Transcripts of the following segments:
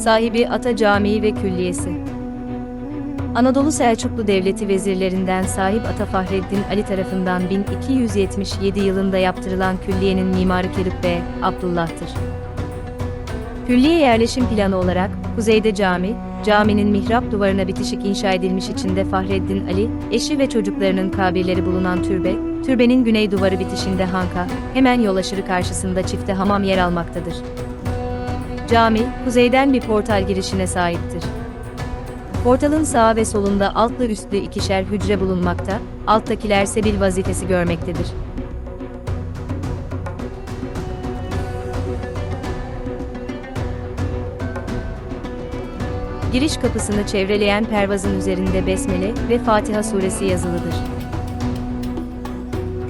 Sahibi Ata Camii ve Külliyesi. Anadolu Selçuklu Devleti vezirlerinden sahip Ata Fahreddin Ali tarafından 1277 yılında yaptırılan külliyenin mimarı Kerip Bey, Abdullah'tır. Külliye yerleşim planı olarak, kuzeyde cami, caminin mihrap duvarına bitişik inşa edilmiş içinde Fahreddin Ali, eşi ve çocuklarının kabirleri bulunan türbe, türbenin güney duvarı bitişinde hanka, hemen yol aşırı karşısında çifte hamam yer almaktadır. Cami, kuzeyden bir portal girişine sahiptir. Portalın sağ ve solunda altlı üstlü ikişer hücre bulunmakta, alttakiler sebil vazifesi görmektedir. Giriş kapısını çevreleyen pervazın üzerinde Besmele ve Fatiha suresi yazılıdır.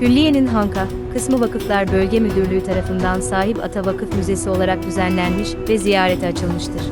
Külliyenin Hanka, kısmı Vakıflar Bölge Müdürlüğü tarafından sahip Ata Vakıf Müzesi olarak düzenlenmiş ve ziyarete açılmıştır.